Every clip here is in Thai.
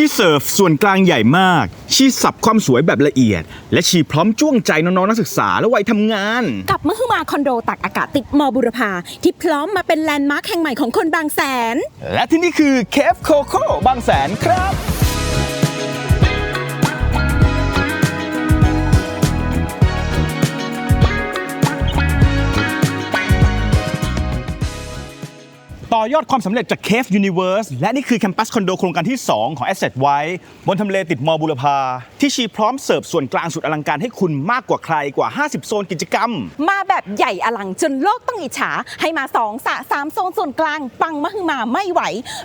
ชีเสิร์ฟส่วนกลางใหญ่มาก ชีสับความสวยแบบละเอียด และชีพร้อมจ้วงใจน้องๆนักศึกษาและวัยทำงาน กับมหึมาคอนโดตักอากาศติดมอบุรพา ที่พร้อมมาเป็นแลนด์มาร์คแห่งใหม่ของคนบางแสน และที่นี่คือเคฟโคโค่บางแสนครับ อยอดความสำเร็จจาก Cave Universe และนี่คือแคมปัสคอนโดโครงการที่ 2 ของ Asset ไว้บนทำเลติดมอบุรพา ที่ชีพร้อมเสิร์ฟส่วนกลางสุดอลังการให้คุณมากกว่าใครกว่า 50 โซนกิจกรรม มาแบบใหญ่อลังจนโลกต้องอิจฉา ให้มา2สระ3โซนส่วนกลาง ปังมหึมาไม่ไหว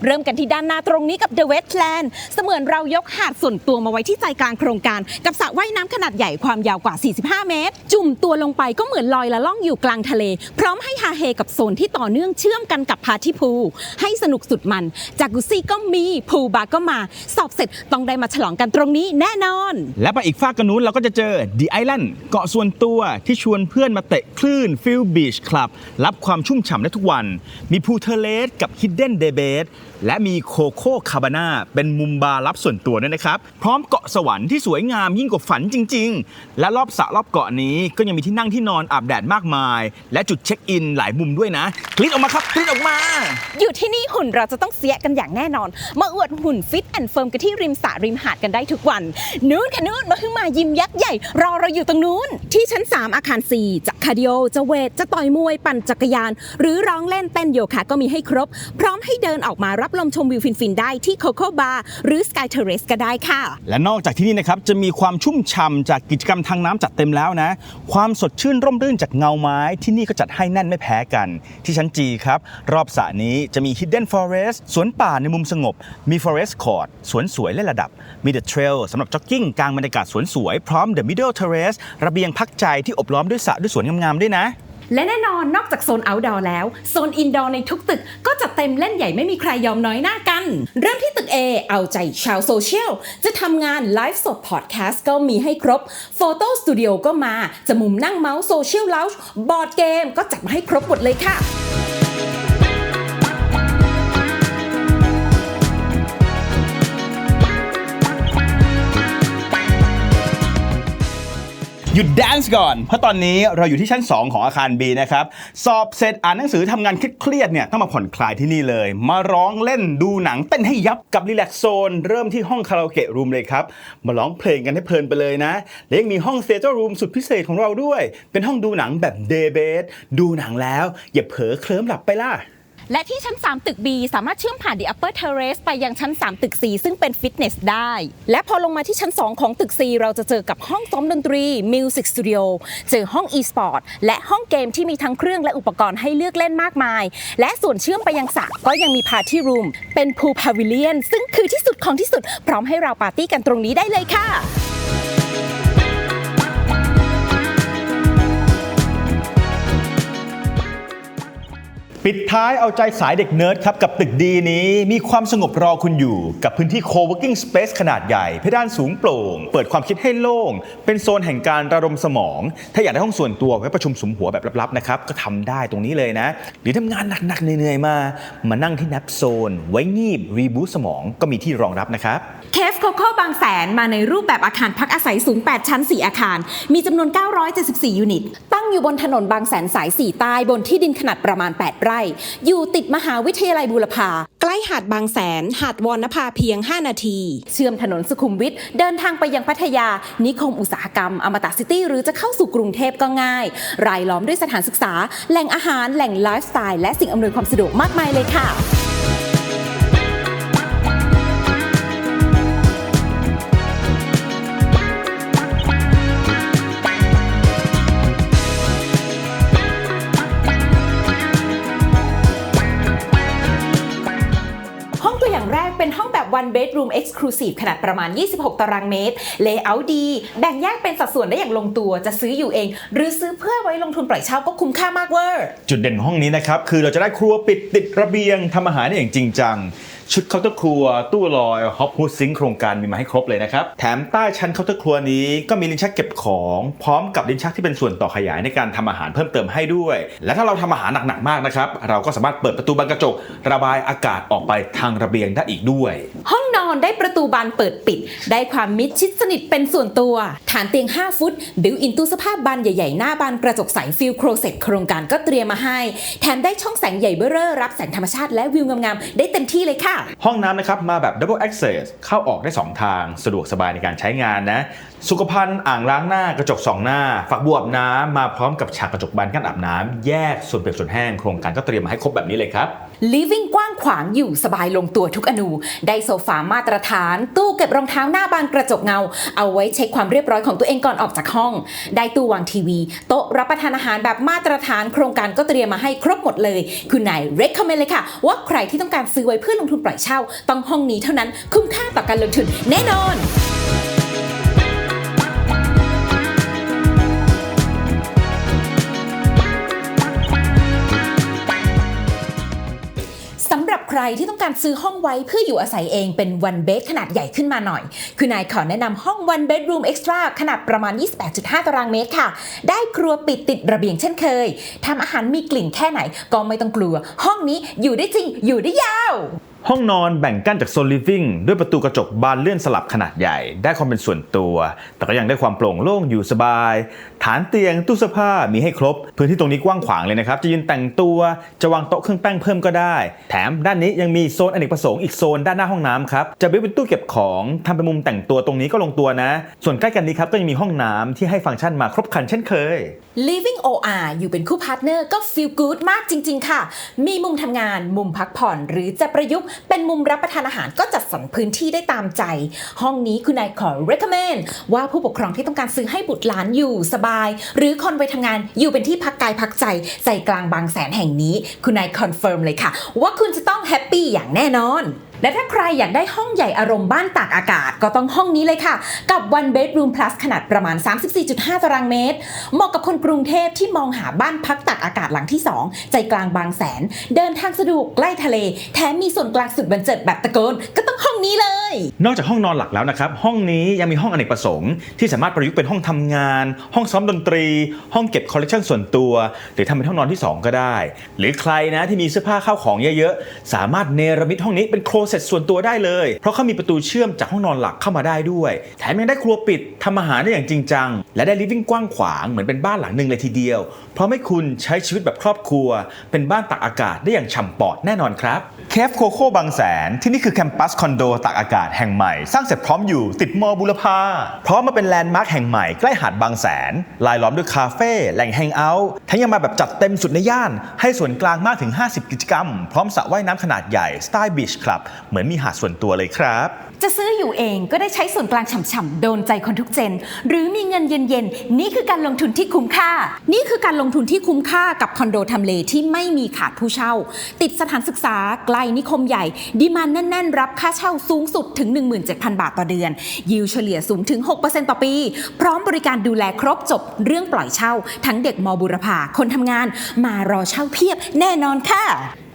เริ่มกันที่ด้านหน้าตรงนี้กับ The Wetland เสมือนเรายกหาดส่วนตัวมาไว้ที่ใจกลางโครงการ กับสระว่ายน้ำขนาดใหญ่ความยาวกว่า 45 เมตร จุ่มตัวลงไปก็เหมือนลอยละล่องอยู่กลางทะเล พร้อมให้ฮาเฮกับโซนที่ต่อเนื่องเชื่อมกันกับพาที่พูลให้สนุกสุดมัน จากกุซี่ก็มีพูบาร์ก็มา สอบเสร็จต้องได้มาฉลองกันตรงนี้แน่นอน และไปอีกฝากกันนู้นเราก็จะเจอ The Island เกาะส่วนตัวที่ชวนเพื่อนมาเตะคลื่นฟิลบีชคลับรับความชุ่มฉ่ำได้ทุกวัน มีพูเทเลสกับ Hidden d e b a t e และมีโคโค่คาบาน่าเป็นมุมบาร์รับส่วนตัวด้วยนะครับ พร้อมเกาะสวรรค์ที่สวยงามยิ่งกว่าฝันจริง ๆ และรอบสระรอบเกาะนี้ก็ยังมีที่นั่งที่นอนอาบแดดมากมาย และจุดเช็คอินหลายมุมด้วยนะคลิกออกมาครับคลิกออกมา อยู่ที่นี่หุ่นเราจะต้องเสียกันอย่างแน่นอน มาอวดหุ่นฟิตแอนด์เฟิร์มกันที่ริมสระริมหาดกันได้ทุกวัน นู้นค่ะนู้นมาขึ้นมายิมยักษ์ใหญ่รอเราอยู่ตรงนู้น ที่ชั้น 3 อาคาร 4 จะคาร์ดิโอจะเวทจะต่อยมวยปั่นจักรยาน หรือร้องเล่นเต้นโยคะก็มีให้ครบ พร้อมให้เดินออกมารับลมชมวิวฟิน ๆ ได้ที่โคโค่บาร์หรือสกายเทเรสก็ได้ค่ะ และนอกจากที่นี่นะครับจะมีความชุ่มฉ่ำจากกิจกรรมทางน้ำจัดเต็มแล้วนะ ความสดชื่นร่มรื่นจากเงาไม้ที่นี่ก็จัดให้แน่นไม่แพ้กัน ที่ชั้นจีครับ รอบสระนี้จะมี Hidden Forest สวนป่าในมุมสงบ มี Forest Court สวนสวยและระดับ มี The Trail สำหรับจ็อกกิ้งกลางบรรยากาศสวนสวยพร้อม The Middle Terrace ระเบียงพักใจที่อบล้อมด้วยสระด้วยสวนงามๆด้วยนะ และแน่นอนนอกจากโซน outdoor แล้ว โซน indoor ในทุกตึกก็จะเต็มเล่นใหญ่ไม่มีใครยอมน้อยหน้ากัน เริ่มที่ตึก A เอาใจชาวโซเชียล จะทำงานไลฟ์สดพอดแคสต์ก็มีให้ครบ โฟโต้สตูดิโอก็มา จะมุมนั่งเมาส์โซเชียล u ล g บอร์ดเกมก็จัดมาให้ครบหมดเลยค่ะ หยุดแดนซ์ก่อน เพราะตอนนี้เราอยู่ที่ชั้น 2 ของอาคาร B นะครับ สอบเสร็จอ่านหนังสือทำงานเครียดเนี่ย ต้องมาผ่อนคลายที่นี่เลย มาร้องเล่นดูหนังเต้นให้ยับกับรีแลกโซน เริ่มที่ห้องคาราโอเกะรูมเลยครับ มาร้องเพลงกันให้เพลินไปเลยนะ และยังมีห้องเซเตอร์รูมสุดพิเศษของเราด้วย เป็นห้องดูหนังแบบเดย์เบสดูหนังแล้ว อย่าเผลอเคลิ้มหลับไปล่ะ และที่ชั้น 3 ตึก B สามารถเชื่อมผ่าน The Upper Terrace ไปยังชั้น 3 ตึก C ซึ่งเป็นฟิตเนสได้ และพอลงมาที่ชั้น 2 ของตึก C เราจะเจอกับห้องซ้อมดนตรี Music Studio เจอห้อง e-sport และห้องเกมที่มีทั้งเครื่องและอุปกรณ์ให้เลือกเล่นมากมาย และส่วนเชื่อมไปยังสระก็ยังมี Party Room เป็น Pool Pavilion ซึ่งคือที่สุดของที่สุดพร้อมให้เราปาร์ตี้กันตรงนี้ได้เลยค่ะ ปิดท้ายเอาใจสายเด็กเนิร์ดครับ กับตึกดีนี้มีความสงบรอคุณอยู่ กับพื้นที่ co-working space ขนาดใหญ่ เพดานสูงโปร่ง เปิดความคิดให้โล่ง เป็นโซนแห่งการระดมสมอง ถ้าอยากได้ห้องส่วนตัวไว้ประชุมสุมหัวแบบลับๆนะครับ ก็ทำได้ตรงนี้เลยนะ หรือทำงานหนักๆเหนื่อยๆมา มานั่งที่ nap zone ไว้งีบรีบูสสมองก็มีที่รองรับนะครับเคฟโคโค่บางแสนมาในรูปแบบอาคารพักอาศัยสูง 8 ชั้น 4 อาคาร มีจำนวน 974 ยูนิต อยู่บนถนนบางแสนสาย4ใต้บนที่ดินขนาดประมาณ 8 ไร่ อยู่ติดมหาวิทยาลัยบูรพาใกล้หาดบางแสน หาดวอนนภาเพียง 5 นาที เชื่อมถนนสุขุมวิทเดินทางไปยังพัทยา นิคมอุตสาหกรรมอมตะซิตี้หรือจะเข้าสู่กรุงเทพก็ง่าย รายล้อมด้วยสถานศึกษา แหล่งอาหารแหล่งไลฟ์สไตล์และสิ่งอำนวยความสะดวกมากมายเลยค่ะ เป็นห้องแบบ one bedroom exclusive ขนาดประมาณ 26 ตารางเมตร layout ดี แบ่งแยกเป็นสัดส่วนได้อย่างลงตัว จะซื้ออยู่เอง หรือซื้อเพื่อไว้ลงทุนปล่อยเช่าก็คุ้มค่ามากเวอร์ จุดเด่นของห้องนี้นะครับ คือเราจะได้ครัวปิดติดระเบียงทำอาหารได้อย่างจริงจัง ชุดเคาน์เตอร์ครัว ตู้ลอยฮอปฮูดซิงค์โครงการมีมาให้ครบเลยนะครับ แถมใต้ชั้นเคาน์เตอร์ครัวนี้ก็มีลิ้นชักเก็บของ พร้อมกับลิ้นชักที่เป็นส่วนต่อขยายในการทำอาหารเพิ่มเติมให้ด้วย และถ้าเราทำอาหารหนักๆมากนะครับเราก็สามารถเปิดประตูบานกระจก ระบายอากาศออกไปทางระเบียงได้อีกด้วยห้อง อนได้ประตูบานเปิดปิด ได้ความมิดชิดสนิทเป็นส่วนตัว ฐานเตียง 5 ฟุต บิวอินตู้สภาพบานใหญ่ๆ หน้าบานกระจกใสฟิลโครเซตโครงการก็เตรียมมาให้ แถมได้ช่องแสงใหญ่เบ้อเร่อรับแสงธรรมชาติและวิวงามๆ ได้เต็มที่เลยค่ะ ห้องน้ำนะครับ มาแบบ double access เข้าออกได้ 2 ทาง สะดวกสบายในการใช้งานนะ สุขภัณฑ์อ่างล้างหน้ากระจก2หน้า ฝักบัวอาบน้ำมาพร้อมกับฉากกระจกบานกั้นอาบน้ำแยกส่วนเปียกส่วนแห้งโครงการก็เตรียมมาให้ครบแบบนี้เลยครับ Living กว้างขวางอยู่สบายลงตัวทุกอนู ได้โซฟามาตรฐาน ตู้เก็บรองเท้าหน้าบานกระจกเงา เอาไว้เช็คความเรียบร้อยของตัวเองก่อนออกจากห้อง ได้ตู้วางทีวี โต๊ะรับประทานอาหารแบบมาตรฐาน โครงการก็เตรียมมาให้ครบหมดเลย คุณนาย recommend เลยค่ะ ว่าใครที่ต้องการซื้อไว้เพื่อลงทุนปล่อยเช่า ต้องห้องนี้เท่านั้นคุ้มค่าต่อการลงทุนแน่นอน ใครที่ต้องการซื้อห้องไว้เพื่ออยู่อาศัยเองเป็น one bed ขนาดใหญ่ขึ้นมาหน่อย คือนายขอแนะนำห้อง one bedroom extra ขนาดประมาณ 28.5 ตารางเมตรค่ะ ได้ครัวปิดติดระเบียงเช่นเคยทำอาหารมีกลิ่นแค่ไหนก็ไม่ต้องกลัว ห้องนี้อยู่ได้จริงอยู่ได้ยาว ห้องนอนแบ่งกั้นจากโซน living ด้วยประตูกระจกบานเลื่อนสลับขนาดใหญ่ ได้ความเป็นส่วนตัว แต่ก็ยังได้ความโปร่งโล่งอยู่สบาย ฐานเตียงตู้เสื้อผ้ามีให้ครบ พื้นที่ตรงนี้กว้างขวางเลยนะครับ จะยืนแต่งตัวจะวางโต๊ะเครื่องแป้งเพิ่มก็ได้ แถมด้านนี้ยังมีโซนอเนกประสงค์อีกโซนด้านหน้าห้องน้ำครับจะเป็นตู้เก็บของทำเป็นมุมแต่งตัวตรงนี้ก็ลงตัวนะ ส่วนใกล้กันนี้ครับก็ยังมีห้องน้ำที่ให้ฟังก์ชันมาครบครันเช่นเคย Living OR อยู่เป็นคู่พาร์ทเนอร์ก็ feel good มากจริง ๆ ค่ะ มีมุมทำงานมุมพักผ่อนหรือจะประยุกต์เป็นมุมรับประทานอาหารก็จัดสรรพื้นที่ได้ตามใจ ห้องนี้คุณนายขอ recommend ว่าผู้ปกครองที่ต้องการซื้อให้บุตรหลานอยู่สบาย หรือคนไปทำงานอยู่เป็นที่พักกายพักใจ ใจกลางบางแสนแห่งนี้ คุณนายคอนเฟิร์มเลยค่ะ ว่าคุณจะต้องแฮปปี้อย่างแน่นอน และถ้าใครอยากได้ห้องใหญ่อารมณ์บ้านตากอากาศก็ต้องห้องนี้เลยค่ะ กับ one bedroom plus ขนาดประมาณ 34.5 ตารางเมตร เหมาะกับคนกรุงเทพที่มองหาบ้านพักตากอากาศหลังที่ 2 ใจกลางบางแสน เดินทางสะดวกใกล้ทะเล แถมมีส่วนกลางสุดบันเจิดแบบตะโกนก็ต้องห้องนี้เลย นอกจากห้องนอนหลักแล้วนะครับ ห้องนี้ยังมีห้องอเนกประสงค์ที่สามารถประยุกต์เป็นห้องทำงาน ห้องซ้อมดนตรี ห้องเก็บคอลเลกชันส่วนตัว หรือทำเป็นห้องนอนที่ 2 ก็ได้ หรือใครนะที่มีเสื้อผ้าเข้าของเยอะๆ สามารถเนรมิตห้องนี้เป็นโครเซตส่วนตัวได้เลย เพราะเขามีประตูเชื่อมจากห้องนอนหลักเข้ามาได้ด้วย แถมยังได้ครัวปิดทำอาหารได้อย่างจริงจัง และได้ลิฟวิ่งกว้างขวางเหมือนเป็นบ้านหลังหนึ่งเลยทีเดียว เพราะไม่คุณใช้ชีวิตแบบครอบครัว เป็นบ้านตากอากาศได้อย่างฉ่ำปอดแน่นอนครับ เคฟโคโค่บางแสน ที่นี่คือแคมปัสคอนโดตากอากาศแห่งใหม่ สร้างเสร็จพร้อมอยู่ติดมอบุรพาพร้อมมาเป็นแลนด์มาร์คแห่งใหม่ใกล้หาดบางแสน ลายล้อมด้วยคาเฟ่แหล่งแฮงเอาท์ทั้งยังมาแบบจัดเต็มสุดในย่าน ให้ส่วนกลางมากถึง 50 กิจกรรม พร้อมสระว่ายน้ำขนาดใหญ่สไตล์บีชคลับเหมือนมีหาดส่วนตัวเลยครับ จะซื้ออยู่เองก็ได้ใช้ส่วนกลางฉ่ำๆโดนใจคนทุกเจน หรือมีเงินเย็นๆนี่คือการลงทุนที่คุ้มค่า นี่คือการลงทุนที่คุ้มค่ากับคอนโดทำเลที่ไม่มีขาดผู้เช่า ติดสถานศึกษาใกล้นิคมใหญ่ ดีมันแน่น ๆ รับค่าเช่าสูงสุดถึง 17,000 บาทต่อเดือน ยิวเฉลี่ยสูงถึง 6%ต่อปี พร้อมบริการดูแลครบจบเรื่องปล่อยเช่า ทั้งเด็กมบุรพาคนทำงาน มารอเช่าเพียบแน่นอนค่ะ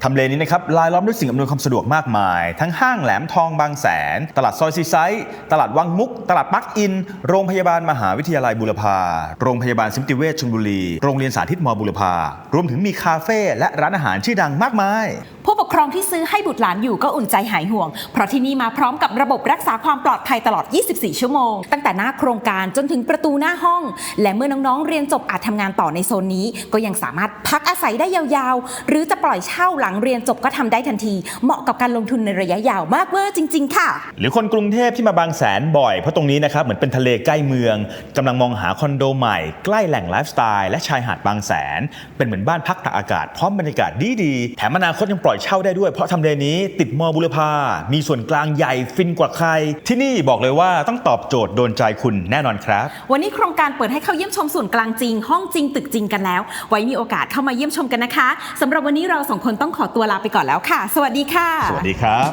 ทำเลนี้นะครับลายล้อมด้วยสิ่งอำนวยความสะดวกมากมาย ทั้งห้างแหลมทองบางแสน ตลาดซอยซีไซต์ตลาดวังมุก ตลาดปักอิน โรงพยาบาลมหาวิทยาลัยบุรพา โรงพยาบาลสิมติเวชชลบุรี โรงเรียนสาธิตมบุรพา รวมถึงมีคาเฟ่และร้านอาหารชื่อดังมากมาย ผู้ปกครองที่ซื้อให้บุตรหลานอยู่ก็อุ่นใจหายห่วง เพราะที่นี่มาพร้อมกับระบบรักษาความปลอดภัยตลอด 24 ชั่วโมง ตั้งแต่หน้าโครงการจนถึงประตูหน้าห้อง และเมื่อน้องๆเรียนจบอาจทำงานต่อในโซนนี้ ก็ยังสามารถพักอาศัยได้ยาวๆ หรือจะปล่อยเช่าหลังเรียนจบก็ทำได้ทันที เหมาะกับการลงทุนในระยะยาวมากเวอร์จริง ๆ ค่ะ หรือคนกรุงเทพที่มาบางแสนบ่อย เพราะตรงนี้นะครับเหมือนเป็นทะเลใกล้เมืองกำลังมองหาคอนโดใหม่ใกล้แหล่งไลฟ์สไตล์และชายหาดบางแสน เป็นเหมือนบ้านพักตากอากาศพร้อมบรรยากาศดีๆแถมอนาคตยังปล่อยเช่าได้ด้วยเพราะทำเลนี้ติดมอบุรพา มีส่วนกลางใหญ่ฟินกว่าใคร ที่นี่บอกเลยว่าต้องตอบโจทย์โดนใจคุณแน่นอนครับ วันนี้โครงการเปิดให้เข้าเยี่ยมชมส่วนกลางจริง ห้องจริงตึกจริงกันแล้ว ไว้มีโอกาสเข้ามาเยี่ยมชมกันนะคะสำหรับวันนี้เราสองคนต้องขอตัวลาไปก่อนแล้วค่ะ สวัสดีค่ะ สวัสดีครับ